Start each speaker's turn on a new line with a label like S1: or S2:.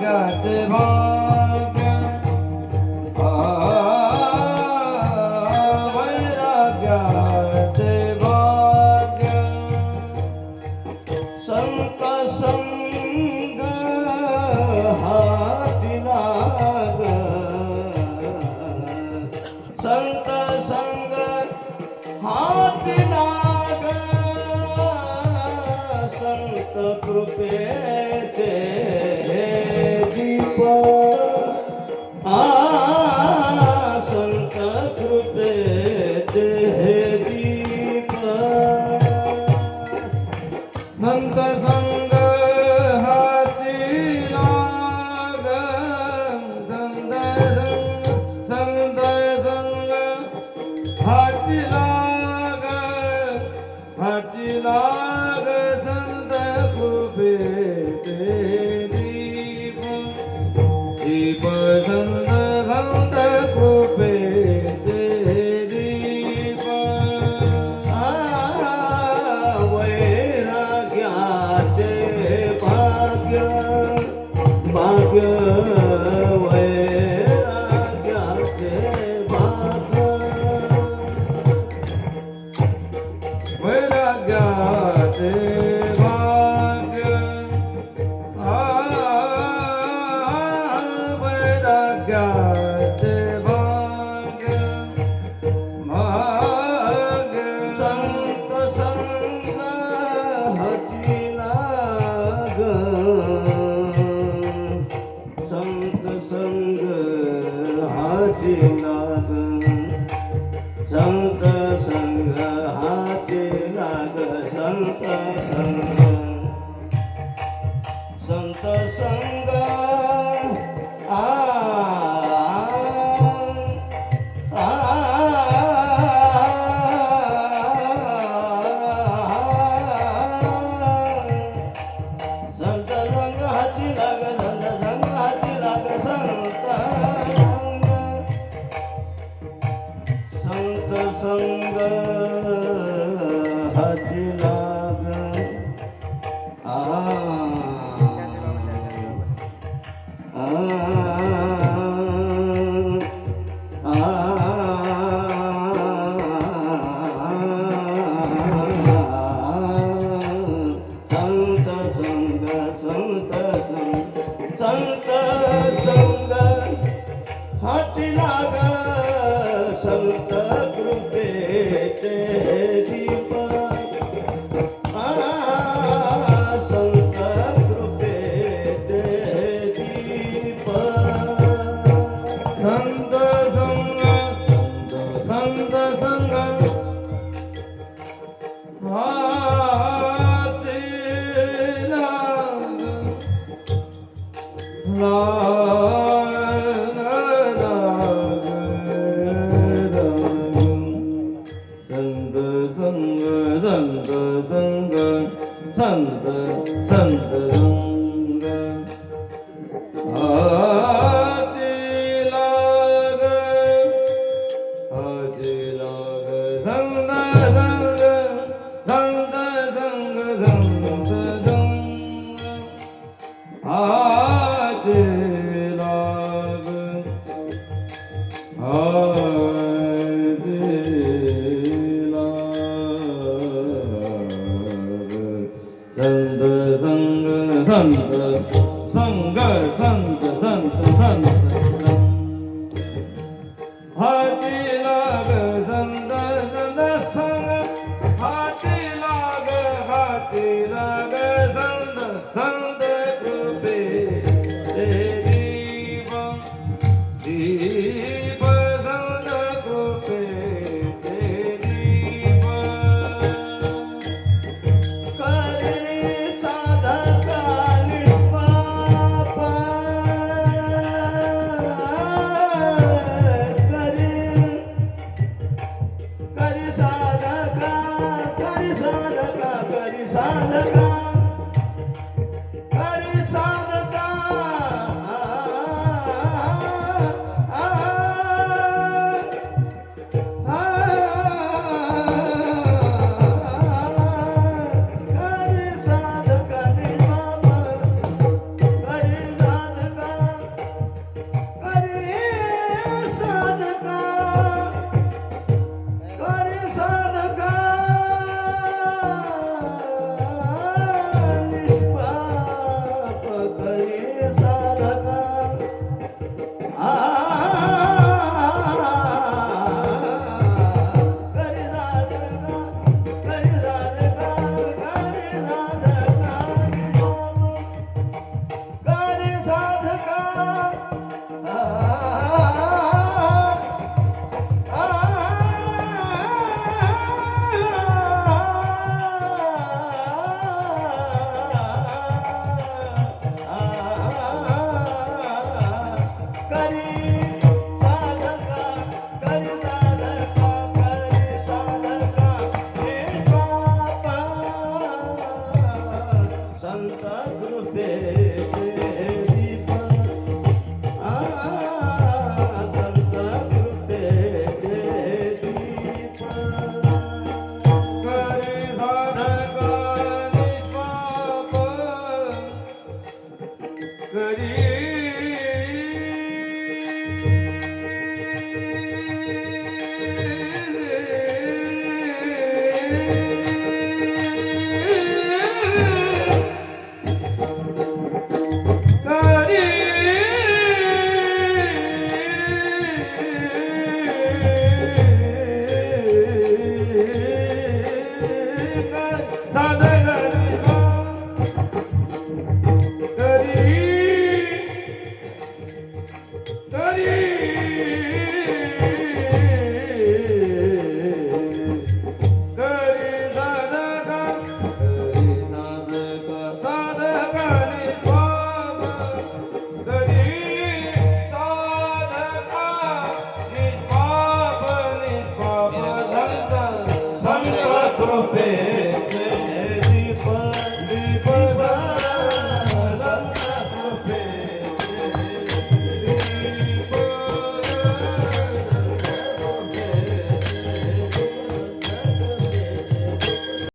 S1: जगात भाग. वैराग्यात भाग. संत संग हाती लाग संत कृपे ಸರ್ವ हाती लाग। आ। संत संग संत संग संत संग हाती दीप
S2: Adilaga Zalna good evening.